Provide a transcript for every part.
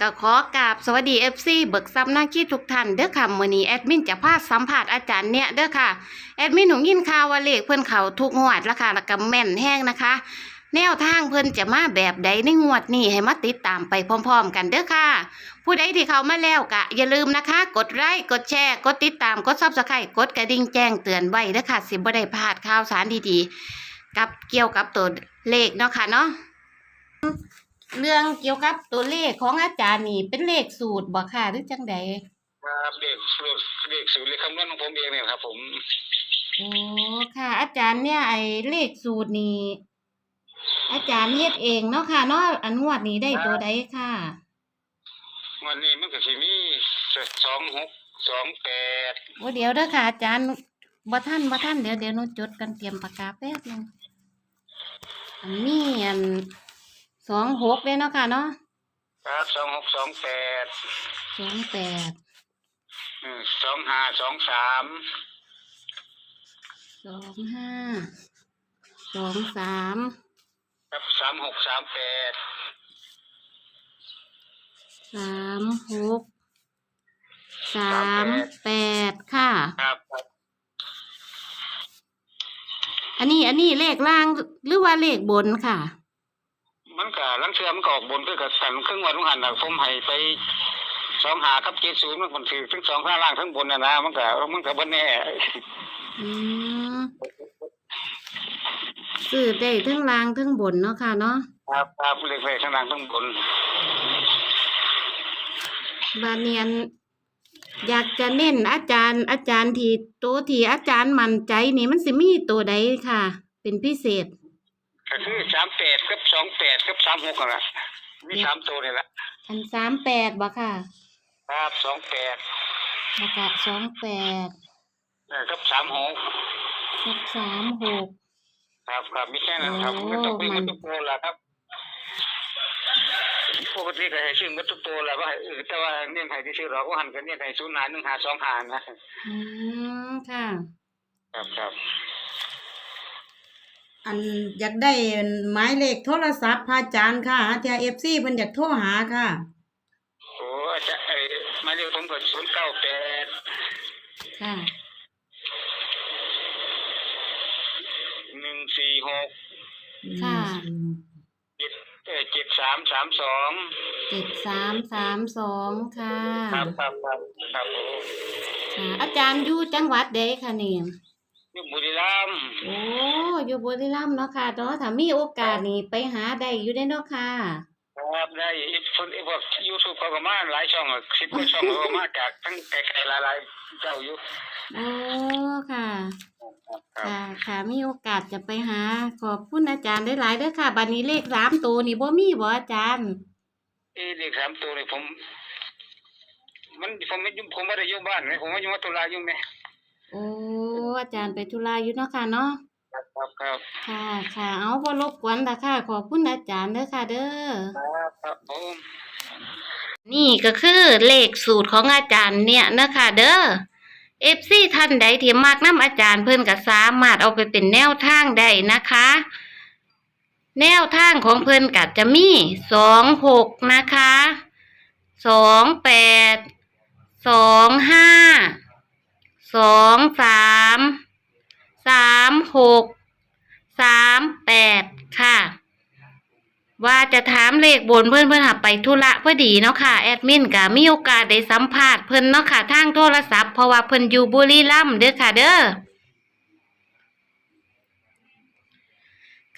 ก็ขอกราบสวัสดี FC เบิกซับหน้าขี้ทุกท่านเด้อค่ะมื้อนี้แอดมินจะพาสัมภาษณ์อาจารย์เนี่ยเด้อค่ะแอดมินหนูยินข่าวว่าเลขเพิ่นเขาทุกงวดแล้วค่ะแล้วก็แม่นแห้งนะคะ แนวทางเพิ่นจะมาแบบใดในงวดนี้ให้มาติดตามไปพร้อม ๆ กันเด้อค่ะ ผู้ใดที่เขามาแล้วก็อย่าลืมนะคะ กดไลค์กดแชร์ กดติดตามกด Subscribe กดกระดิ่งแจ้งเตือนไว้เด้อค่ะ สิบ่ได้พลาดข่าวสารดีๆ กับเกี่ยวกับตัวเลขเนาะค่ะเนาะ เรื่องเกี่ยวกับตัวเลขของอาจารย์นี่ เป็นเลขสูตรบ่ค่ะหรือจังใดครับเลขสูตรเลขสูตรเลขคำนวณของผมเองเนี่ยครับ ผมโอ้ค่ะ อาจารย์เนี่ยไอ้เลขสูตรนี่อาจารย์เฮ็ดเองเนาะค่ะเนาะอันงวดนี้ได้ตัวใดค่ะวันนี้มันก็สิมีสองหกสองแปดว่าเดี๋ยวเด้อค่ะ อาจารย์บ่ท่านบ่ท่านเดี๋ยวเดี๋ยวหนูจดกันเตรียมปากกาแป๊บหนึงอันนี้อัน สองหกเลยเนาะค่ะเนาะครับสองหกสองแปดสองแปดสองห้าสองสามสองห้าสองสามครับสามหกสามแปดสามหกสามแปดค่ะ ครับ อันนี้อันนี้เลขล่างหรือว่าเลขบนค่ะ มันก็ลังเทือมันก็ออกบนคือกับสันครึ่งวันของหันนะผมให้ไปสองหาครับเจ็ดศูนย์มันคนถือทั้งสองข้างล่างทั้งบนนะนะมันก็มันก็บนแน่อืมซื้อได้ทั้งล่างทั้งบนเนาะค่ะเนาะครับครับเลขเลขข้างล่างทั้งบนบาเนียนอยากจะเน้นอาจารย์ อาจารย์ที่ตัวที่อาจารย์มั่นใจนี่มันสิมีตัวใดค่ะ เป็นพิเศษ ก็คือสามแปดกับสองแปดกับสามหกนั่นแหละมีสามตัวนี่แหละอันสามแปดบ่ค่ะ ครับสองแปดแล้วก็สองแปดเออกับสามหกหกสามหกครับครับมีแค่นั้นครับโอ้ไม่ต้องไปมัมันนทุกตัวละครับปกติก็ให้ชื่อมันทุกตัวละว่าเออแต่ว่าเนี่ยให้ที่ชื่อเราก็หันกันเนี่ยให้ศูนย์หาหนึ่งหาสองหานะอืมค่ะ ครับครับ อันอยากได้หมายเลขโทรศัพท์พระอาจารย์ค่ะเทียเอฟซีเพิ่นอยากโทรหาค่ะ โอ้อาจารย์ไอ้หมายเลขผมก็ศูนย์เก้าแปดค่ะหนึ่งสี่หกค่ะ เจ็ดเออเจ็ดสามสามสองเจ็ดสามสามสองค่ะครับครับครับครับผม ค่ะอาจารย์อยู่จังหวัดใดคะเนี่ย อยู่บุรีรัมย์โอ้อยู่บุรีรัมย์เนาะค่ะเนาะถ้ามีโอกาสนี่ไปหาได้อยู่ได้เนาะค่ะครับได้อีกคนอีกพวกยูทูบเขาก็มาหลายช่องอะคลิปก็ช่องเขาก็มาจากทั้งไกลๆหลายๆเจ้าอยู่โอ้ค่ะครับค่ะ ค่ะมีโอกาสจะไปหา ขอบคุณอาจารย์ได้หลายๆเด้อค่ะ บัดนี้เลขสามตัวนี่บ่มีบ่อาจารย์เอ้เลขสามตัวนี่ผม มันผมไม่ยุ่งผมไม่ได้อยู่บ้านไงผมไม่อยู่วัดตุลาอยู่ไหม โอ้อาจารย์ไปธุระอยู่เนาะค่ะเนาะครับครับครับค่ะค่ะเอาบ่รบกวนละค่ะ ขอบคุณอาจารย์เด้อค่ะเด้อครับครับผมนี่ก็คือเลขสูตรของอาจารย์เนี่ยนะคะเด้อเอฟซีท่านใดที่มากน้ำอาจารย์เพิ่นก็สามารถเอาไปเป็นแนวทางได้นะคะ แนวทางของเพิ่นก็จะมีสองหกนะคะสองแปดสองห้า สองสามสามหกสามแปดค่ะ ว่าจะถามเลขบนเพื่อนเพื่อนหาไปธุระพอดีเนาะค่ะ แอดมินก็มีโอกาสได้สัมภาษณ์เพิ่อนเนาะค่ะทางโทรศัพท์เพราะว่าเพิ่อนอยู่บุรีรัมย์เด้อค่ะเด้อ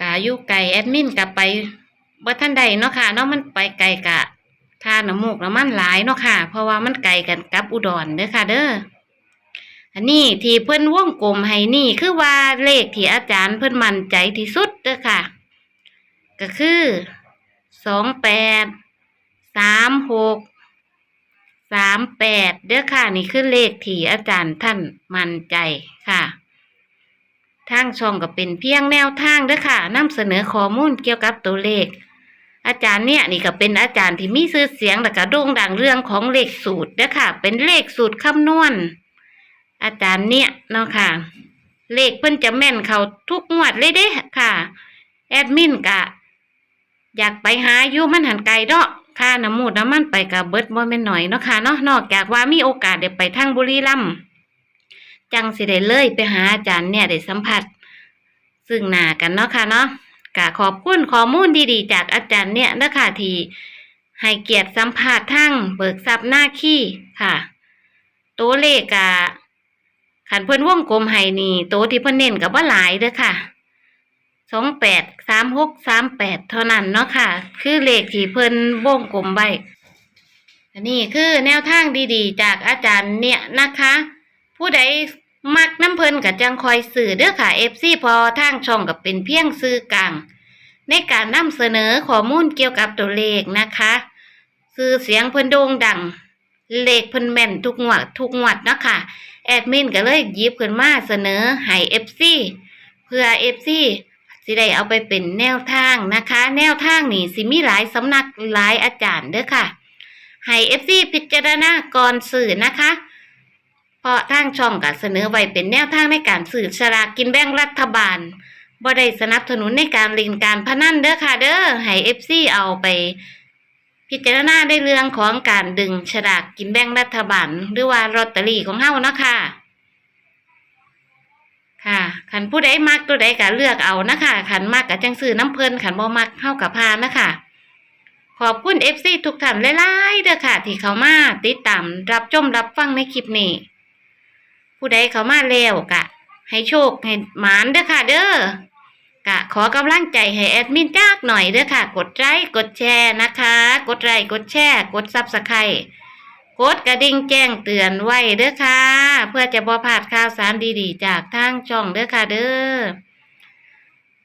กะอยู่ไกลแอดมินก็ไปบ่ทันใดเนาะค่ะเนาะมันไปไกลกะค่าน้ำมูกน้ำมันหลายเนาะค่ะ เพราะว่ามันไกลกันกับอุดรเด้อค่ะเด้อ อันนี้ที่เพิ่นวงกลมให้นี่คือว่าเลขที่อาจารย์เพิ่นมั่นใจที่สุดเด้อค่ะ ก็คือสองแปดสามหกสามแปดเด้อค่ะนี่คือเลขที่อาจารย์ท่านมั่นใจค่ะทางช่องก็เป็นเพียงแนวทางเด้อค่ะนำเสนอข้อมูลเกี่ยวกับตัวเลข อาจารย์เนี่ยนี่ก็เป็นอาจารย์ที่มีชื่อเสียงและก็โด่งดังเรื่องของเลขสูตรเด้อค่ะ เป็นเลขสูตรคำนวณ อาจารย์เนี่ยเนาะค่ะ เลขเพิ่นจะแม่นเขาทุกงวดเลยเด้ค่ะ แอดมินกะ อยากไปหาอยู่มันหันไกลเนาะค่าน้ำมูดน้ำมันไปกับเบิดบ่แม่นหน่อยเนาะค่ะเนาะนอกจากว่ามีโอกาสได้ไปทางบุรีรัมย์จังสิได้เลยไปหาอาจารย์เนี่ยได้สัมผัส ซึ่งหน้ากันเนาะค่ะเนาะกะขอบคุณข้อมูลดีๆ จากอาจารย์เนี่ยนะคะที่ให้เกียรติสัมภาษณ์ทั้งเบิกทรัพย์หน้าขี้ค่ะ ตัวเลขกะ ขันเพิ่นวงกลมให้นี่โตที่เพิ่นเน้นกับว่าหลายเด้อค่ะสองแปดสามหกสามแปดเท่านั้นเนาะค่ะ คือเลขที่เพิ่นวงกลมไว้อันนี้คือแนวทางดีๆ จากอาจารย์เนี่ยนะคะ ผู้ใดมักน้ำเพลินกับจังคอยสื่อเด้อค่ะ FC พอทางช่องกับเป็นเพียงสื่อกลางในการนำเสนอข้อมูลเกี่ยวกับตัวเลขนะคะ สื่อเสียงเพิ่นโด่งดัง เลขเพิ่นแม่นทุกงวดทุกงวดนะค่ะแอดมินก็เลยหยิบขึ้นมาเสนอให้ FC เพื่อ FC สิได้เอาไปเป็นแนวทางนะคะ แนวทางนี่สิมีหลายสำนักหลายอาจารย์เด้อค่ะให้ FC พิจารณาก่อนสื่อนะคะเพราะทางช่องก็เสนอไว้เป็นแนวทางในการสื่อสลากกินแบ่งรัฐบาลบ่ได้สนับสนุนในการเล่นการพนันเด้อค่ะเด้อให้ FC เอาไป พิจารณาในเรื่องของการดึงฉลากกินแบ่งรัฐบาลหรือว่าลอตเตอรี่ของเฮานะคะค่ะขันผู้ใดมักตัวใดก็เลือกเอานะคะขันมักก็จังซื้อน้ำเพลินขันบ่มักเฮากับพานนะคะขอบคุณ FC ทุกท่านหลายๆเด้อค่ะ ที่เขามาติดตามรับชมรับฟังในคลิปนี้ผู้ใดเขามาแล้วกะ ให้โชคให้หมานเด้อค่ะ เด้อ กะขอกำลังใจให้แอดมินจักหน่อยเด้อค่ะ กดไลค์กดแชร์นะคะ กดไลค์กดแชร์ กดซับสไครต์กดกระดิ่งแจ้งเตือนไว้เด้อค่ะ เพื่อจะบ่พลาดข่าวสารดีๆ จากทางช่องเด้อค่ะเด้อ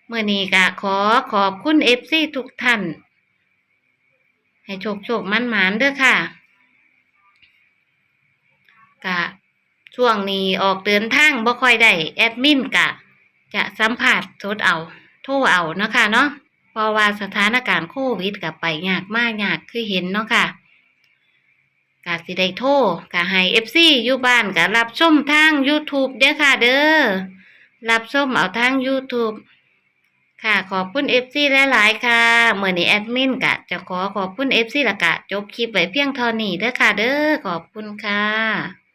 เมื่อนี้กะขอขอบคุณเอฟซีทุกท่าน ให้โชคโชคมั่นหมานเด้อค่ะกะช่วงนี้ออกเดินทางบ่ค่อยได้แอดมินกะ จะสัมผัสสดเอา โทรเอาเนาะค่ะเนาะเพราะว่าสถานการณ์โควิดกับไปยากมากยากคือเห็นเนาะค่ะกะสิได้โทรกะให้ FC อยู่บ้านกะรับชมทาง YouTube เด้อค่ะเด้อรับชมเอาทาง YouTube ค่ะขอบคุณ FC หลายๆค่ะเมื่อนี้แอดมินกะจะขอขอบคุณ FC ละกะจบคลิปไว้เพียงเท่านี้เด้อค่ะเด้อขอบคุณค่ะ